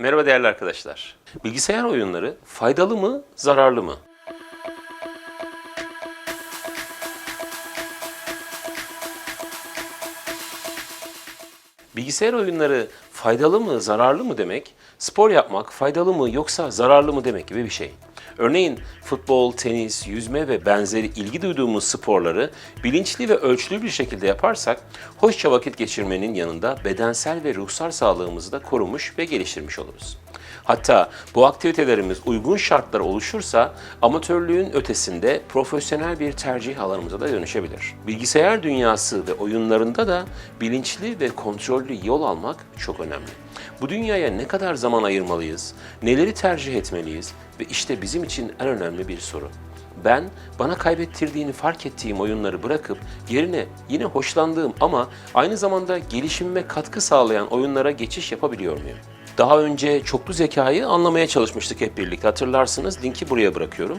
Merhaba değerli arkadaşlar. Bilgisayar oyunları faydalı mı, zararlı mı? Bilgisayar oyunları faydalı mı, zararlı mı demek, spor yapmak faydalı mı yoksa zararlı mı demek gibi bir şey. Örneğin futbol, tenis, yüzme ve benzeri ilgi duyduğumuz sporları bilinçli ve ölçülü bir şekilde yaparsak hoşça vakit geçirmenin yanında bedensel ve ruhsal sağlığımızı da korumuş ve geliştirmiş oluruz. Hatta bu aktivitelerimiz uygun şartlar oluşursa amatörlüğün ötesinde profesyonel bir tercih alanımıza da dönüşebilir. Bilgisayar dünyası ve oyunlarında da bilinçli ve kontrollü yol almak çok önemli. Bu dünyaya ne kadar zaman ayırmalıyız, neleri tercih etmeliyiz ve işte bizim için en önemli bir soru. Ben bana kaybettirdiğini fark ettiğim oyunları bırakıp yerine yine hoşlandığım ama aynı zamanda gelişimime katkı sağlayan oyunlara geçiş yapabiliyor muyum? Daha önce çoklu zekayı anlamaya çalışmıştık hep birlikte. Hatırlarsınız linki buraya bırakıyorum.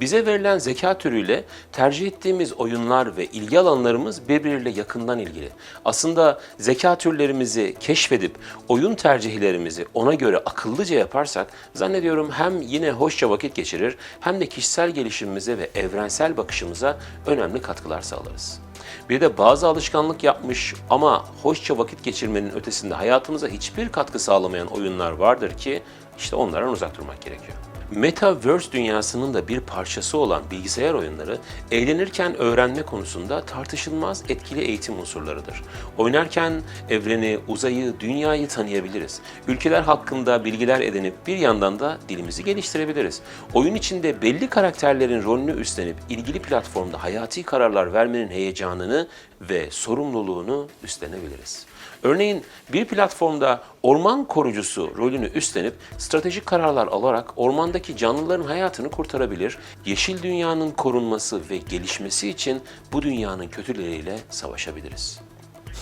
Bize verilen zeka türüyle tercih ettiğimiz oyunlar ve ilgi alanlarımız birbiriyle yakından ilgili. Aslında zeka türlerimizi keşfedip oyun tercihlerimizi ona göre akıllıca yaparsak zannediyorum hem yine hoşça vakit geçirir hem de kişisel gelişimimize ve evrensel bakışımıza önemli katkılar sağlarız. Bir de bazı alışkanlık yapmış ama hoşça vakit geçirmenin ötesinde hayatımıza hiçbir katkı sağlamayan oyunlar vardır ki işte onlardan uzak durmak gerekiyor. Metaverse dünyasının da bir parçası olan bilgisayar oyunları eğlenirken öğrenme konusunda tartışılmaz etkili eğitim unsurlarıdır. Oynarken evreni, uzayı, dünyayı tanıyabiliriz. Ülkeler hakkında bilgiler edinip bir yandan da dilimizi geliştirebiliriz. Oyun içinde belli karakterlerin rolünü üstlenip ilgili platformda hayati kararlar vermenin heyecanını ve sorumluluğunu üstlenebiliriz. Örneğin bir platformda orman korucusu rolünü üstlenip stratejik kararlar alarak ormandaki canlıların hayatını kurtarabilir, yeşil dünyanın korunması ve gelişmesi için bu dünyanın kötüleriyle savaşabiliriz.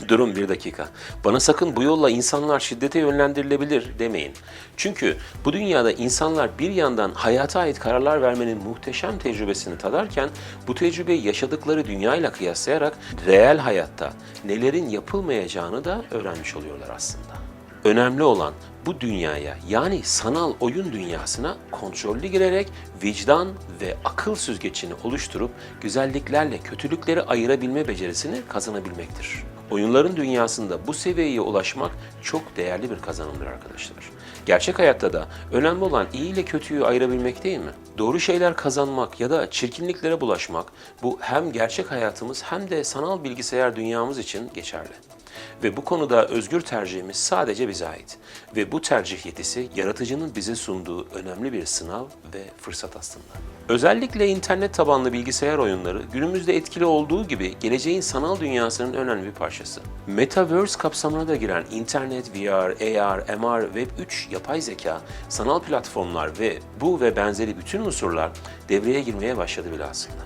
Durun bir dakika. Bana sakın bu yolla insanlar şiddete yönlendirilebilir demeyin. Çünkü bu dünyada insanlar bir yandan hayata ait kararlar vermenin muhteşem tecrübesini tadarken bu tecrübeyi yaşadıkları dünyayla kıyaslayarak reel hayatta nelerin yapılmayacağını da öğrenmiş oluyorlar aslında. Önemli olan bu dünyaya yani sanal oyun dünyasına kontrollü girerek vicdan ve akıl süzgecini oluşturup güzelliklerle kötülükleri ayırabilme becerisini kazanabilmektir. Oyunların dünyasında bu seviyeye ulaşmak çok değerli bir kazanımdır arkadaşlar. Gerçek hayatta da önemli olan iyi ile kötüyü ayırabilmek değil mi? Doğru şeyler kazanmak ya da çirkinliklere bulaşmak bu hem gerçek hayatımız hem de sanal bilgisayar dünyamız için geçerli. Ve bu konuda özgür tercihimiz sadece bize ait. Ve bu tercih yetisi yaratıcının bize sunduğu önemli bir sınav ve fırsat aslında. Özellikle internet tabanlı bilgisayar oyunları günümüzde etkili olduğu gibi geleceğin sanal dünyasının önemli bir parçası. Metaverse kapsamına da giren internet, VR, AR, MR, Web3, yapay zeka, sanal platformlar ve bu ve benzeri bütün unsurlar devreye girmeye başladı bile aslında.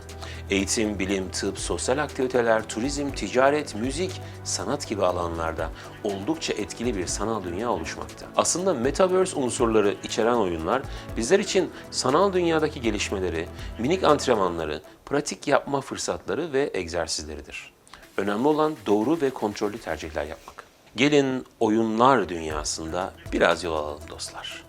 Eğitim, bilim, tıp, sosyal aktiviteler, turizm, ticaret, müzik, sanat gibi alanlarda oldukça etkili bir sanal dünya oluşmakta. Aslında metaverse unsurları içeren oyunlar bizler için sanal dünyadaki gelişmeleri, minik antrenmanları, pratik yapma fırsatları ve egzersizleridir. Önemli olan doğru ve kontrollü tercihler yapmak. Gelin oyunlar dünyasında biraz yol alalım dostlar.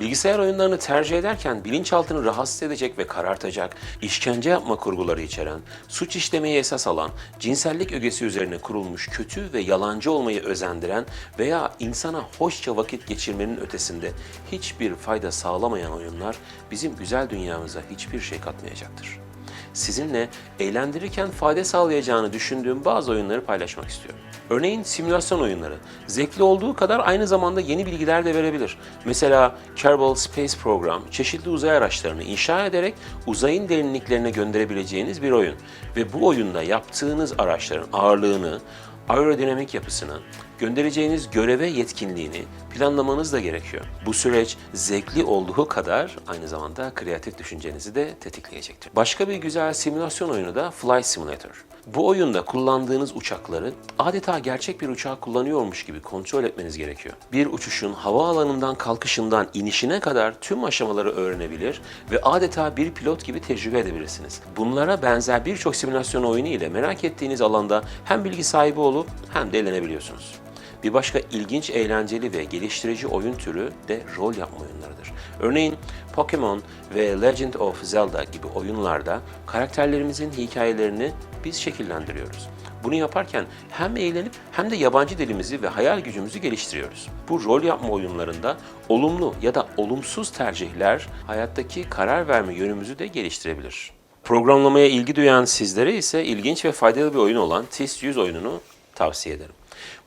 Bilgisayar oyunlarını tercih ederken bilinçaltını rahatsız edecek ve karartacak, işkence yapma kurguları içeren, suç işlemeyi esas alan, cinsellik ögesi üzerine kurulmuş kötü ve yalancı olmayı özendiren veya insana hoşça vakit geçirmenin ötesinde hiçbir fayda sağlamayan oyunlar bizim güzel dünyamıza hiçbir şey katmayacaktır sizinle eğlendirirken fayda sağlayacağını düşündüğüm bazı oyunları paylaşmak istiyorum. Örneğin simülasyon oyunları. Zevkli olduğu kadar aynı zamanda yeni bilgiler de verebilir. Mesela Kerbal Space Program, çeşitli uzay araçlarını inşa ederek uzayın derinliklerine gönderebileceğiniz bir oyun. Ve bu oyunda yaptığınız araçların ağırlığını, aerodinamik yapısını, göndereceğiniz göreve yetkinliğini planlamanız da gerekiyor. Bu süreç zevkli olduğu kadar aynı zamanda kreatif düşüncenizi de tetikleyecektir. Başka bir güzel simülasyon oyunu da Flight Simulator. Bu oyunda kullandığınız uçakları adeta gerçek bir uçağı kullanıyormuş gibi kontrol etmeniz gerekiyor. Bir uçuşun havaalanından kalkışından inişine kadar tüm aşamaları öğrenebilir ve adeta bir pilot gibi tecrübe edebilirsiniz. Bunlara benzer birçok simülasyon oyunu ile merak ettiğiniz alanda hem bilgi sahibi olup hem de eğlenebiliyorsunuz. Bir başka ilginç, eğlenceli ve geliştirici oyun türü de rol yapma oyunlarıdır. Örneğin Pokemon ve Legend of Zelda gibi oyunlarda karakterlerimizin hikayelerini biz şekillendiriyoruz. Bunu yaparken hem eğlenip hem de yabancı dilimizi ve hayal gücümüzü geliştiriyoruz. Bu rol yapma oyunlarında olumlu ya da olumsuz tercihler hayattaki karar verme yönümüzü de geliştirebilir. Programlamaya ilgi duyan sizlere ise ilginç ve faydalı bir oyun olan TIS 100 oyununu tavsiye ederim.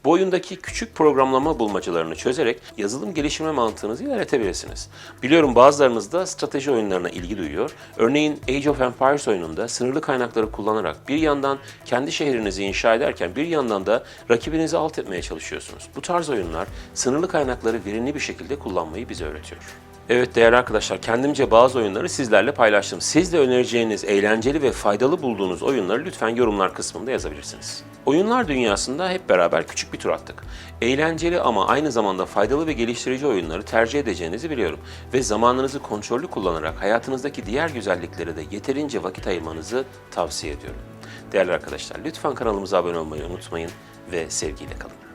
Bu oyundaki küçük programlama bulmacalarını çözerek yazılım geliştirme mantığınızı ilerletebilirsiniz. Biliyorum bazılarınız da strateji oyunlarına ilgi duyuyor. Örneğin Age of Empires oyununda sınırlı kaynakları kullanarak bir yandan kendi şehrinizi inşa ederken bir yandan da rakibinizi alt etmeye çalışıyorsunuz. Bu tarz oyunlar sınırlı kaynakları verimli bir şekilde kullanmayı bize öğretiyor. Evet değerli arkadaşlar, kendimce bazı oyunları sizlerle paylaştım. Siz de önereceğiniz eğlenceli ve faydalı bulduğunuz oyunları lütfen yorumlar kısmında yazabilirsiniz. Oyunlar dünyasında hep beraber küçük bir tur attık. Eğlenceli ama aynı zamanda faydalı ve geliştirici oyunları tercih edeceğinizi biliyorum. Ve zamanınızı kontrollü kullanarak hayatınızdaki diğer güzelliklere de yeterince vakit ayırmanızı tavsiye ediyorum. Değerli arkadaşlar, lütfen kanalımıza abone olmayı unutmayın ve sevgiyle kalın.